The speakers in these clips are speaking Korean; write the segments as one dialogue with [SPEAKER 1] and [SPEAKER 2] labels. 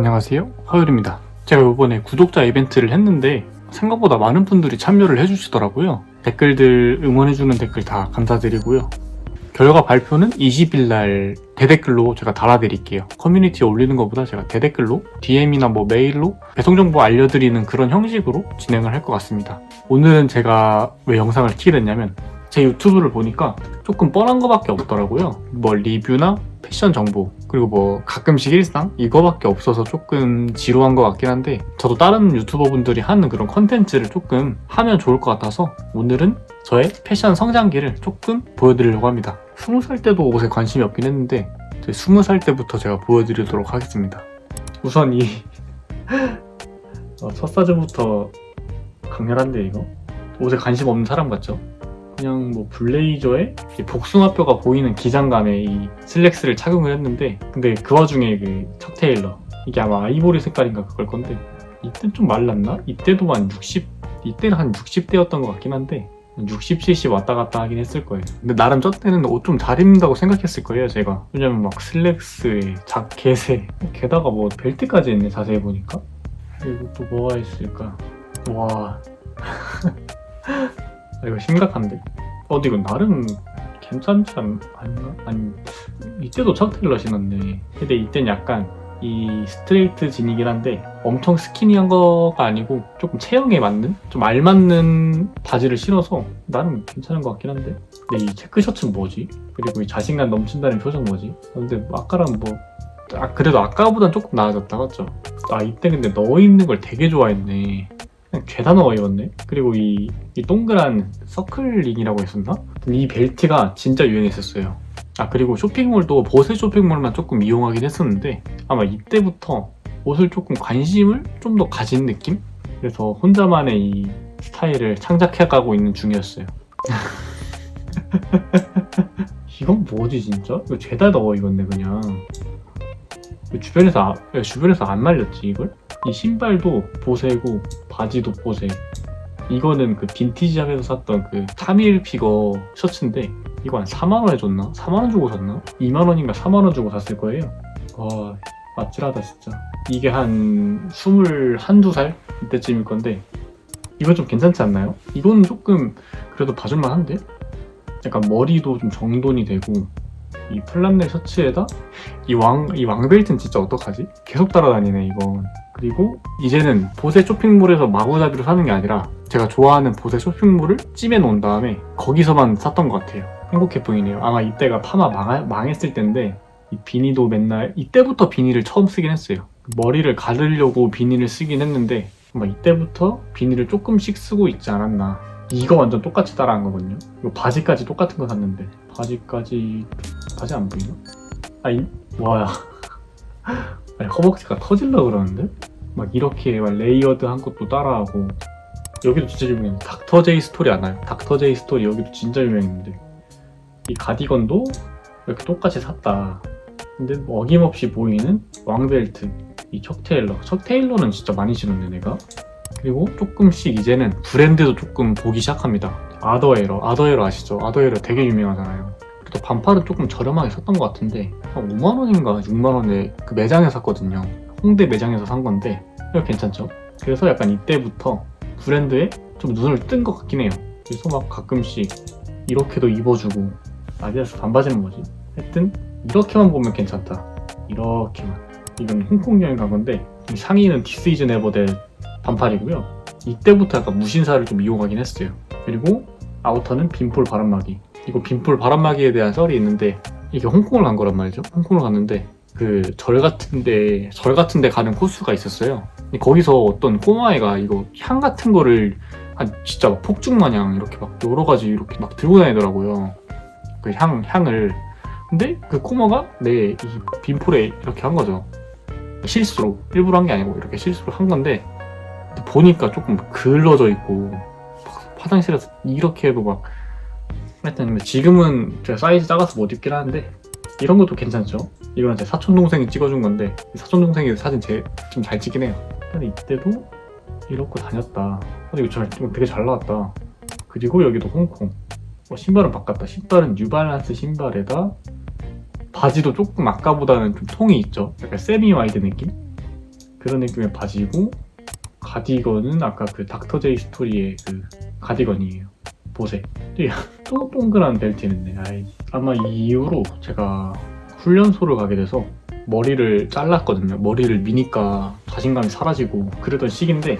[SPEAKER 1] 안녕하세요. 화요일입니다. 제가 이번에 구독자 이벤트를 했는데 생각보다 많은 분들이 참여를 해주시더라고요. 댓글들 응원해주는 댓글 다 감사드리고요. 결과 발표는 20일 날 대댓글로 제가 달아드릴게요. 커뮤니티에 올리는 것보다 제가 대댓글로 DM이나 뭐 메일로 배송 정보 알려드리는 그런 형식으로 진행을 할 것 같습니다. 오늘은 제가 왜 영상을 키게 됐냐면 제 유튜브를 보니까 조금 뻔한 거밖에 없더라고요. 뭐 리뷰나 패션 정보 그리고 뭐 가끔씩 일상 이거밖에 없어서 조금 지루한 것 같긴 한데 저도 다른 유튜버 분들이 하는 그런 컨텐츠를 조금 하면 좋을 것 같아서 오늘은 저의 패션 성장기를 조금 보여드리려고 합니다. 20살 때도 옷에 관심이 없긴 했는데 제 20살 때부터 제가 보여드리도록 하겠습니다. 우선 이 어, 첫 사진부터 강렬한데 이거 옷에 관심 없는 사람 같죠? 그냥 뭐 블레이저에 이 복숭아뼈가 보이는 기장감의 이 슬랙스를 착용을 했는데 근데 그 와중에 그 척 테일러 이게 아마 아이보리 색깔인가 그걸 건데 이때 좀 말랐나? 이때도 한 60, 이때는 한 60대였던 것 같긴 한데 60, 70 왔다 갔다 하긴 했을 거예요. 근데 나름 저 때는 옷 좀 잘 입는다고 생각했을 거예요, 제가. 왜냐면 막 슬랙스에 자켓에 게다가 뭐 벨트까지 있네, 자세히 보니까. 그리고 또 뭐가 있을까? 와. 아, 이거 심각한데? 어, 근데 이거 나름 괜찮지 않, 않나? 아니, 이때도 척 테일러 신었네. 근데 이땐 약간 이 스트레이트 진이긴 한데 엄청 스키니한 거가 아니고 조금 체형에 맞는 좀 알맞는 바지를 신어서 나름 괜찮은 것 같긴 한데 근데 이 체크 셔츠는 뭐지? 그리고 이 자신감 넘친다는 표정 뭐지? 근데 아까랑 뭐 아, 그래도 아까보단 조금 나아졌다 맞죠? 아 이때 근데 넣어 입는 걸 되게 좋아했네 죄다 넣어 입었네 그리고 이, 이 동그란 서클링이라고 했었나? 이 벨트가 진짜 유행했었어요 아 그리고 쇼핑몰도 보세 쇼핑몰만 조금 이용하긴 했었는데 아마 이때부터 옷을 조금 관심을 좀 더 가진 느낌? 그래서 혼자만의 이 스타일을 창작해가고 있는 중이었어요. 이건 뭐지 진짜? 이거 죄다 넣어 입었네 그냥. 주변에서 아- 야, 주변에서 안 말렸지 이걸? 이 신발도 보세고 바지도 보세. 이거는 그 빈티지샵에서 샀던 그 3일 피거 셔츠인데 이거 한 4만 원에 줬나? 4만 원 주고 샀나? 2만 원인가 4만 원 주고 샀을 거예요. 와 아찔하다 진짜. 이게 한 21, 2살 이때쯤일 건데 이거 좀 괜찮지 않나요? 이거는 조금 그래도 봐줄만 한데? 약간 머리도 좀 정돈이 되고 이 플란넬 셔츠에다 이 왕 이 왕벨트는 진짜 어떡하지? 계속 따라다니네 이건. 그리고 이제는 보세 쇼핑몰에서 마구잡이로 사는 게 아니라 제가 좋아하는 보세 쇼핑몰을 찜해 놓은 다음에 거기서만 샀던 것 같아요. 행복해 보이네요. 아마 이때가 파마 망, 망했을 때인데 이 비니도 맨날 이때부터 비니를 처음 쓰긴 했어요. 머리를 가르려고 비니를 쓰긴 했는데 아마 이때부터 비니를 조금씩 쓰고 있지 않았나. 이거 완전 똑같이 따라한 거거든요. 이거 바지까지 똑같은 거 샀는데 바지까지 바지 안 보이나? 아이 와야. 아니 허벅지가 터질라 그러는데? 막 이렇게 막 레이어드한 것도 따라하고 여기도 진짜 유명해. 닥터 제이 스토리 아나요? 닥터 제이 스토리 여기도 진짜 유명했는데 이 가디건도 이렇게 똑같이 샀다. 근데 뭐 어김없이 보이는 왕벨트, 이 척 테일러. 척 테일러는 진짜 많이 신었네 내가. 그리고 조금씩 이제는 브랜드도 조금 보기 시작합니다. 아더에러, 아더에러 아시죠? 아더에러 되게 유명하잖아요. 그래도 반팔은 조금 저렴하게 샀던 것 같은데 한 5만 원인가 6만 원에 그 매장에 샀거든요. 홍대 매장에서 산 건데 이거 괜찮죠? 그래서 약간 이때부터 브랜드에 좀 눈을 뜬 것 같긴 해요. 그래서 막 가끔씩 이렇게도 입어주고 아디다스 반바지는 뭐지? 하여튼 이렇게만 보면 괜찮다. 이렇게만. 이건 홍콩 여행 간 건데 이 상의는 디스 이즈 네버델 반팔이고요. 이때부터 약간 무신사를 좀 이용하긴 했어요. 그리고 아우터는 빈폴 바람막이. 이거 빈폴 바람막이에 대한 썰이 있는데 이게 홍콩을 간 거란 말이죠. 홍콩을 갔는데 그 절 같은데 절 같은데 가는 코스가 있었어요. 거기서 어떤 꼬마애가 이거 향 같은 거를 한 진짜 막 폭죽 마냥 이렇게 막 여러 가지 이렇게 막 들고 다니더라고요. 그 향 향을. 근데 그 꼬마가 내 이 빈폴에 이렇게 한 거죠. 실수로 일부러 한 게 아니고 이렇게 실수로 한 건데 보니까 조금 글러져 있고 막 화장실에서 이렇게 해도 막 하여튼 지금은 제가 사이즈 작아서 못 입긴 하는데 이런 것도 괜찮죠? 이거는 제 사촌 동생이 찍어준 건데 사촌 동생이 사진 좀잘 찍긴 해요. 근데 이때도 이렇고 다녔다. 이거 잘, 되게 잘 나왔다. 그리고 여기도 홍콩. 어, 신발은 바꿨다. 신발은 뉴발란스 신발에다 바지도 조금 아까보다는 좀 통이 있죠. 약간 세미 와이드 느낌? 그런 느낌의 바지고 가디건은 아까 그 닥터 제이 스토리의 그 가디건이에요. 보세. 또 동그란 벨트는 아이. 아마 이 이후로 제가 훈련소를 가게 돼서 머리를 잘랐거든요. 머리를 미니까 자신감이 사라지고 그러던 시기인데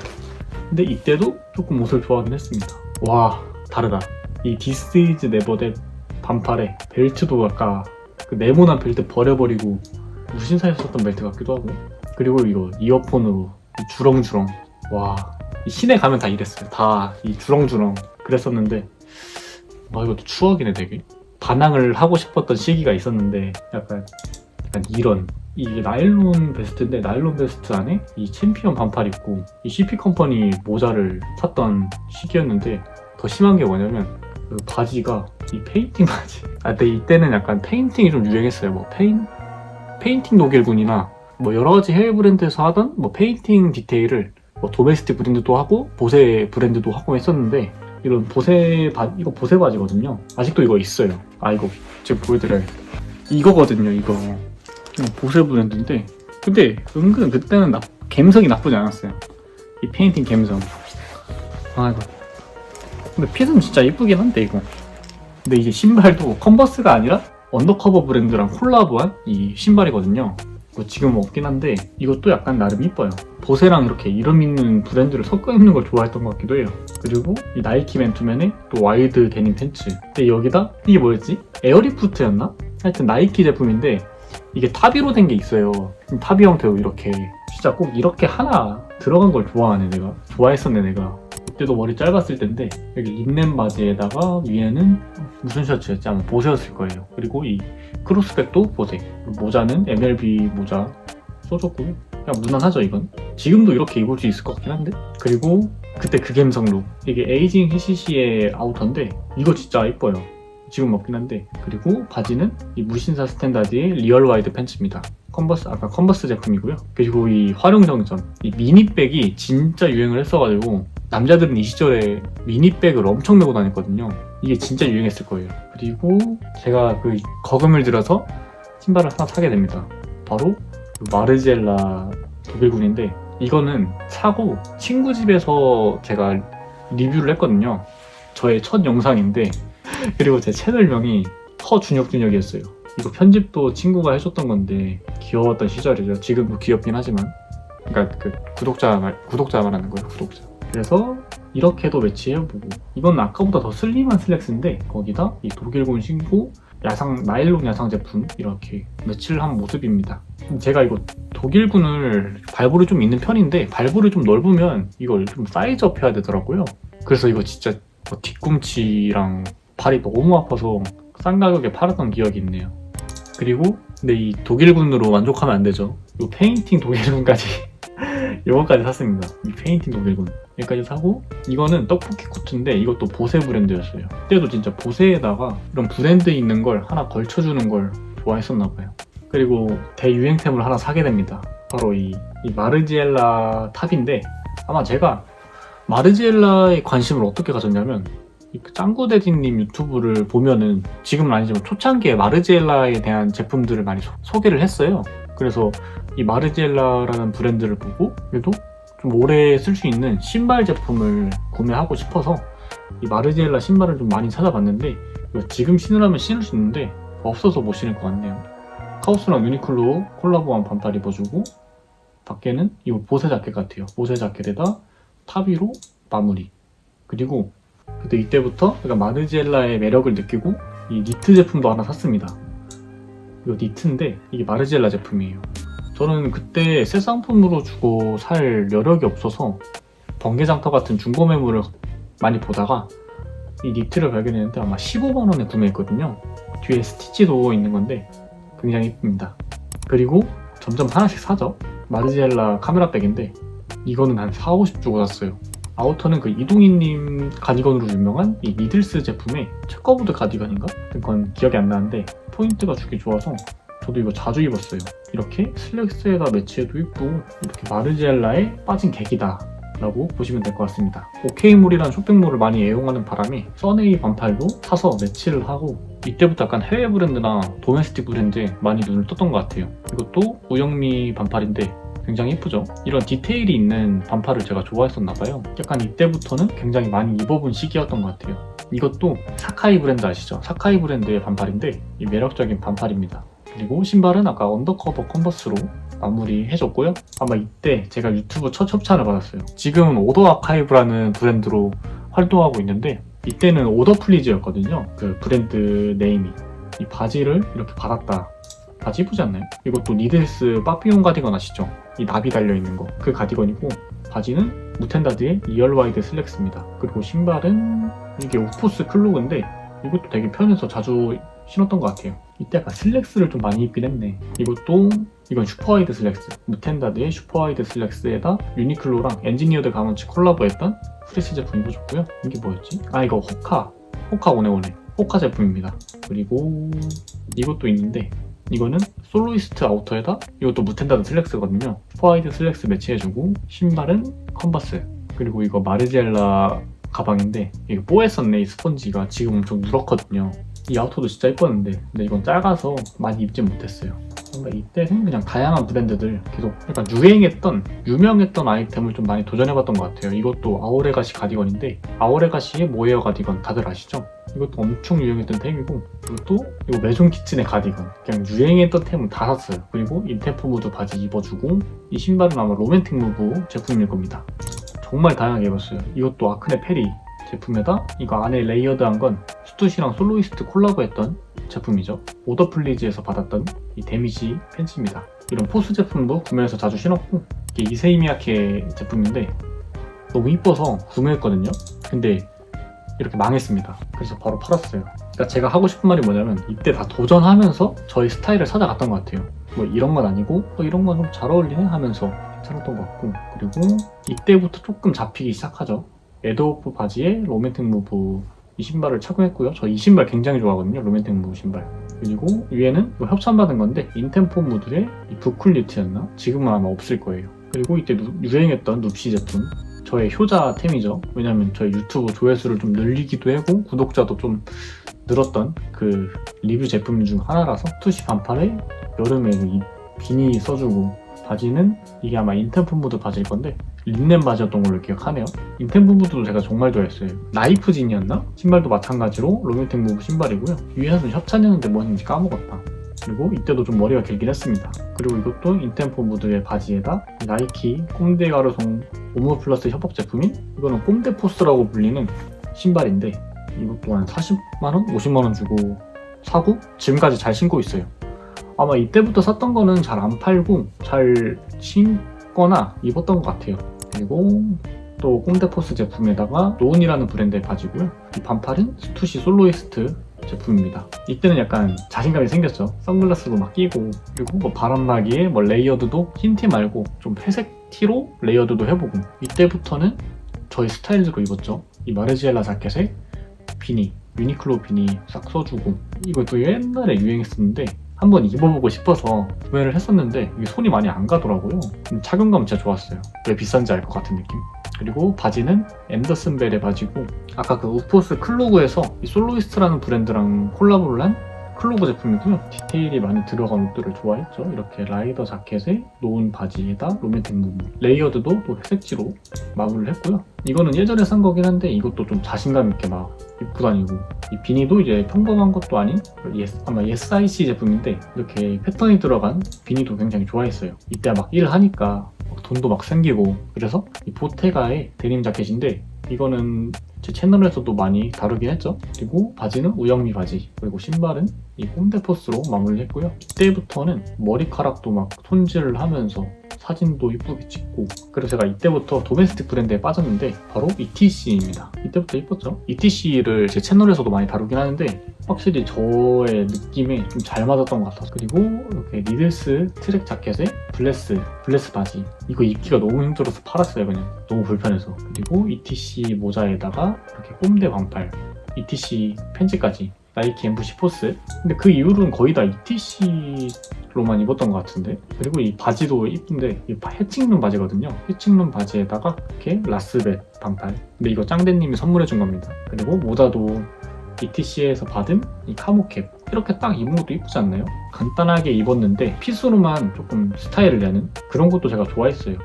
[SPEAKER 1] 근데 이때도 조금 옷을 좋아하긴 했습니다. 와 다르다. 이 디스 이즈 네버댓 반팔에 벨트도 아까 그 네모난 벨트 버려버리고 무신사에서 썼던 벨트 같기도 하고 그리고 이거 이어폰으로 이 주렁주렁 와이 시내 가면 다 이랬어요. 다 이 주렁주렁 그랬었는데 와 이것도 추억이네 되게. 반항을 하고 싶었던 시기가 있었는데 약간 약간 이런. 이게 나일론 베스트인데 나일론 베스트 안에 이 챔피언 반팔 입고 이 CP 컴퍼니 모자를 샀던 시기였는데 더 심한 게 뭐냐면 그 바지가 이 페인팅 바지. 아 근데 이때는 약간 페인팅이 좀 유행했어요. 뭐 페인 페인팅 독일군이나 뭐 여러 가지 해외 브랜드에서 하던 뭐 페인팅 디테일을 뭐 도메스틱 브랜드도 하고 보세 브랜드도 하고 했었는데 이런 보세 바 이거 보세 바지거든요. 아직도 이거 있어요. 아 이거 지금 보여드려야겠다. 이거거든요 이거. 음, 보세 브랜드인데. 근데 은근 그때는 나, 감성이 나쁘지 않았어요. 이 페인팅 감성. 아 이거. 근데 핏은 진짜 이쁘긴 한데 이거. 근데 이게 신발도 컨버스가 아니라 언더커버 브랜드랑 콜라보한 이 신발이거든요 뭐 지금 없긴 한데 이것도 약간 나름 이뻐요 보세랑 이렇게 이름 있는 브랜드를 섞어 입는 걸 좋아했던 것 같기도 해요 그리고 이 나이키 맨투맨의 또 와이드 데님 팬츠 근데 여기다 이게 뭐였지? 에어리프트였나? 하여튼 나이키 제품인데 이게 타비로 된 게 있어요. 타비 형태로 이렇게 진짜 꼭 이렇게 하나 들어간 걸 좋아하네 내가 좋아했었네 내가 그때도 머리 짧았을 텐데 여기 린넨 바지에다가 위에는 무슨 셔츠였지 아마 보세였을 거예요. 그리고 이 크로스백도 보세 모자는 MLB 모자 써줬고요. 그냥 무난하죠 이건. 지금도 이렇게 입을 수 있을 것 같긴 한데 그리고 그때 그 감성 룩 이게 에이징 히시시의 아우터인데 이거 진짜 이뻐요. 지금 없긴 한데 그리고 바지는 이 무신사 스탠다드의 리얼 와이드 팬츠입니다. 컨버스 아까 컨버스 제품이고요. 그리고 이 활용 정점 이 미니백이 진짜 유행을 했어가지고 남자들은 이 시절에 미니백을 엄청 메고 다녔거든요. 이게 진짜 유행했을 거예요. 그리고 제가 그 거금을 들여서 신발을 하나 사게 됩니다. 바로 그 마르지엘라 독일군인데 이거는 사고 친구 집에서 제가 리뷰를 했거든요. 저의 첫 영상인데 그리고 제 채널명이 허준혁준혁이었어요. 이거 편집도 친구가 해줬던 건데 귀여웠던 시절이죠. 지금도 귀엽긴 하지만, 그러니까 그 구독자 말 구독자 말하는 거예요. 구독자. 그래서 이렇게도 매치해보고 이건 아까보다 더 슬림한 슬랙스인데 거기다 이 독일군 신고 야상 나일론 야상 제품 이렇게 매치를 한 모습입니다. 제가 이거 독일군을 발볼이 좀 있는 편인데 발볼이 좀 넓으면 이걸 좀 사이즈업 해야 되더라고요. 그래서 이거 진짜 뭐 뒤꿈치랑 발이 너무 아파서 싼 가격에 팔았던 기억이 있네요. 그리고 근데 이 독일군으로 만족하면 안 되죠. 이 페인팅 독일군까지 이거까지 샀습니다. 이 페인팅 독일군 여기까지 사고 이거는 떡볶이 코트인데 이것도 보세 브랜드였어요. 그때도 진짜 보세에다가 이런 브랜드 있는 걸 하나 걸쳐주는 걸 좋아했었나 봐요. 그리고 대유행템을 하나 사게 됩니다. 바로 이, 이 마르지엘라 탑인데 아마 제가 마르지엘라에 관심을 어떻게 가졌냐면 이 짱구대디님 유튜브를 보면은 지금은 아니지만 초창기에 마르지엘라에 대한 제품들을 많이 소, 개를 했어요. 그래서 이 마르지엘라라는 브랜드를 보고 그래도 좀 오래 쓸 수 있는 신발 제품을 구매하고 싶어서 이 마르지엘라 신발을 좀 많이 찾아봤는데 이거 지금 신으라면 신을 수 있는데 없어서 못 신을 것 같네요. 카우스랑 유니클로 콜라보한 반팔 입어주고 밖에는 이 보세 자켓 같아요. 보세 자켓에다 타비로 마무리. 그리고 그때 이때부터 제가 마르지엘라의 매력을 느끼고 이 니트 제품도 하나 샀습니다. 이거 니트인데 이게 마르지엘라 제품이에요. 저는 그때 새 상품으로 주고 살 여력이 없어서 번개장터 같은 중고 매물을 많이 보다가 이 니트를 발견했는데 아마 15만 원에 구매했거든요. 뒤에 스티치도 있는 건데 굉장히 이쁩니다. 그리고 점점 하나씩 사죠. 마르지엘라 카메라 백인데 이거는 한 4, 50 주고 샀어요. 아우터는 그 이동희님 가디건으로 유명한 이 니들스 제품의 체커보드 가디건인가? 그건 기억이 안 나는데 포인트가 주기 좋아서 저도 이거 자주 입었어요. 이렇게 슬랙스에다 매치해도 이쁘고 이렇게 마르지엘라에 빠진 계기다. 라고 보시면 될 것 같습니다. 오케이몰이라는 쇼핑몰을 많이 애용하는 바람에 써네이 반팔도 사서 매치를 하고 이때부터 약간 해외 브랜드나 도메스틱 브랜드에 많이 눈을 떴던 것 같아요. 이것도 우영미 반팔인데 굉장히 예쁘죠? 이런 디테일이 있는 반팔을 제가 좋아했었나봐요. 약간 이때부터는 굉장히 많이 입어본 시기였던 것 같아요. 이것도 사카이 브랜드 아시죠? 사카이 브랜드의 반팔인데 이 매력적인 반팔입니다. 그리고 신발은 아까 언더커버 컨버스로 마무리해줬고요. 아마 이때 제가 유튜브 첫 협찬을 받았어요. 지금은 오더 아카이브라는 브랜드로 활동하고 있는데 이때는 오더 플리즈였거든요. 그 브랜드 네임이. 이 바지를 이렇게 받았다. 바지 이쁘지 않나요? 이것도 니들스 빠삐용 가디건 아시죠? 이 나비 달려있는 거. 그 가디건이고 바지는 무텐다드의 이얼와이드 슬랙스입니다. 그리고 신발은 이게 오포스 클로그인데 이것도 되게 편해서 자주 신었던 것 같아요. 이때 약간 슬랙스를 좀 많이 입긴 했네. 이것도 이건 슈퍼와이드 슬랙스. 무텐다드의 슈퍼와이드 슬랙스에다 유니클로랑 엔지니어드 가먼치 콜라보했던 프레시 제품 입어줬고요. 이게 뭐였지? 아 이거 호카. 호카 오네오네. 호카 제품입니다. 그리고 이것도 있는데 이거는 솔로이스트 아우터에다 이것도 무텐다드 슬랙스거든요. 슈퍼와이드 슬랙스 매치해주고 신발은 컨버스. 그리고 이거 마르지엘라 가방인데 이게 뽀했었네 이 스펀지가 지금 엄청 누렇거든요. 이 아우터도 진짜 예뻤는데 근데 이건 작아서 많이 입지 못했어요. 뭔가 이때는 그냥 다양한 브랜드들 계속 약간 유행했던 유명했던 아이템을 좀 많이 도전해봤던 것 같아요. 이것도 아오레가시 가디건인데 아오레가시의 모에어 가디건 다들 아시죠? 이것도 엄청 유행했던 템이고 이것도 이거 메종 키친의 가디건 그냥 유행했던 템은 다 샀어요. 그리고 인템포 무드 바지 입어주고 이 신발은 아마 로맨틱 무브 제품일 겁니다. 정말 다양하게 입었어요. 이것도 아크네 페리 제품에다 이거 안에 레이어드한 건 스투시랑 솔로이스트 콜라보했던 제품이죠. 오더플리즈에서 받았던 이 데미지 팬츠입니다. 이런 포스 제품도 구매해서 자주 신었고 이게 이세이미야케 제품인데 너무 이뻐서 구매했거든요. 근데 이렇게 망했습니다. 그래서 바로 팔았어요. 그러니까 제가 하고 싶은 말이 뭐냐면 이때 다 도전하면서 저희 스타일을 찾아갔던 것 같아요. 뭐 이런 건 아니고 어, 이런 건 좀 잘 어울리네 하면서 괜찮았던 것 같고 그리고 이때부터 조금 잡히기 시작하죠. 에드오프 바지에 로맨틱 무브 이 신발을 착용했고요. 저 이 신발 굉장히 좋아하거든요. 로맨틱 무브 신발. 그리고 위에는 뭐 협찬받은 건데 인템포 무드의 이 부쿨리트였나? 지금은 아마 없을 거예요. 그리고 이때 누- 유행했던 눕시 제품 저의 효자템이죠. 왜냐면 저희 유튜브 조회수를 좀 늘리기도 하고 구독자도 좀 늘었던 그 리뷰 제품 중 하나라서 투시 반팔에 여름에 이 비니 써주고 바지는 이게 아마 인템프 무드 바지일 건데 린넨 바지였던 걸로 기억하네요. 인템프 무드도 제가 정말 좋아했어요. 나이프 진이었나? 신발도 마찬가지로 로맨틱 무브 신발이고요. 위에서는 협찬이었는데 뭐였는지 까먹었다. 그리고 이때도 좀 머리가 길긴 했습니다. 그리고 이것도 인템포 무드의 바지에다 나이키 꼼데 가르송 오모 플러스 협업 제품인 이거는 꼼데 포스라고 불리는 신발인데 이것도 한 40만원? 50만원 주고 사고 지금까지 잘 신고 있어요. 아마 이때부터 샀던 거는 잘 안 팔고 잘 신거나 입었던 것 같아요. 그리고 또 꼼데포스 제품에다가 노온이라는 브랜드의 바지고요. 이 반팔은 스투시 솔로이스트 제품입니다. 이때는 약간 자신감이 생겼죠. 선글라스도 막 끼고 그리고 뭐 바람막이에 뭐 레이어드도 흰 티 말고 좀 회색 티로 레이어드도 해보고 이때부터는 저희 스타일대로 입었죠. 이 마르지엘라 자켓에 비니, 유니클로 비니 싹 써주고 이것도 옛날에 유행했었는데 한번 입어보고 싶어서 구매를 했었는데 이게 손이 많이 안 가더라고요. 음, 착용감 진짜 좋았어요. 왜 비싼지 알 것 같은 느낌. 그리고 바지는 앤더슨 벨의 바지고 아까 그 우포스 클로그에서 이 솔로이스트라는 브랜드랑 콜라보를 한 클로그 제품이고요. 디테일이 많이 들어간 옷들을 좋아했죠. 이렇게 라이더 자켓에 노은 바지에다 로맨틱 무브 레이어드도 또 회색지로 마무리를 했고요. 이거는 예전에 산 거긴 한데 이것도 좀 자신감 있게 막 입고 다니고 이 비니도 이제 평범한 것도 아닌 예스- 아마 SIC 제품인데 이렇게 패턴이 들어간 비니도 굉장히 좋아했어요. 이때 막 일을 하니까 막 돈도 막 생기고 그래서 이 보테가의 데님 자켓인데 이거는 제 채널에서도 많이 다루긴 했죠. 그리고 바지는 우영미 바지 그리고 신발은 이 홈데포스로 마무리를 했고요. 이때부터는 머리카락도 막 손질을 하면서 사진도 이쁘게 찍고 그래서 제가 이때부터 도메스틱 브랜드에 빠졌는데 바로 ETC입니다. 이때부터 이뻤죠? ETC를 제 채널에서도 많이 다루긴 하는데 확실히 저의 느낌에 좀 잘 맞았던 것 같아서. 그리고 이렇게 니들스 트랙 자켓에 블레스 블레스 바지. 이거 입기가 너무 힘들어서 팔았어요 그냥. 너무 불편해서. 그리고 ETC 모자에다가 이렇게 꼼대 반팔 ETC 팬츠까지. 나이키 MC 포스. 근데 그 이후로는 거의 다 ETC로만 입었던 것 같은데. 그리고 이 바지도 이쁜데 이 해칭룸 바지거든요. 해칭룸 바지에다가 이렇게 라스벳 반팔. 근데 이거 짱대님이 선물해 준 겁니다. 그리고 모자도 ETC에서 받은 이 카모캡 이렇게 딱 입은 것도 이쁘지 않나요? 간단하게 입었는데 핏으로만 조금 스타일을 내는 그런 것도 제가 좋아했어요.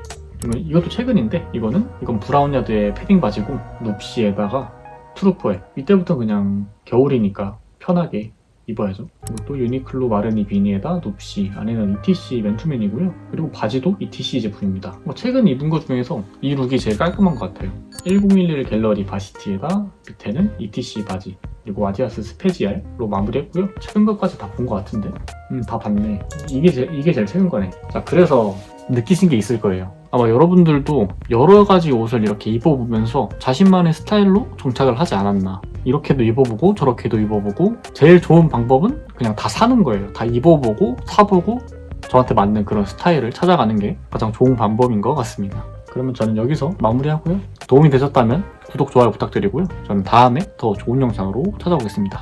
[SPEAKER 1] 이것도 최근인데 이거는 이건 브라운 야드의 패딩 바지고 눕시에다가 트루퍼에 이때부터 그냥 겨울이니까 편하게 입어야죠. 이것도 유니클로 마르니 비니에다 눕시 안에는 ETC 맨투맨이고요. 그리고 바지도 ETC 제품입니다. 뭐 최근 입은 것 중에서 이 룩이 제일 깔끔한 것 같아요. 1011 갤러리 바시티에다 밑에는 ETC 바지 그리고 아디아스 스페지알로 마무리했고요. 최근 것까지 다 본 것 같은데 음 다 봤네. 이게 제, 이게 제일 최근 거네. 자 그래서 느끼신 게 있을 거예요. 아마 여러분들도 여러 가지 옷을 이렇게 입어보면서 자신만의 스타일로 정착을 하지 않았나. 이렇게도 입어보고 저렇게도 입어보고 제일 좋은 방법은 그냥 다 사는 거예요. 다 입어보고 사보고 저한테 맞는 그런 스타일을 찾아가는 게 가장 좋은 방법인 것 같습니다. 그러면 저는 여기서 마무리하고요. 도움이 되셨다면 구독, 좋아요 부탁드리고요. 저는 다음에 더 좋은 영상으로 찾아오겠습니다.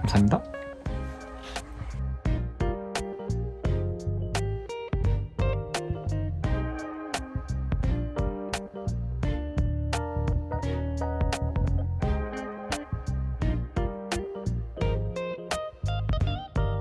[SPEAKER 1] 감사합니다.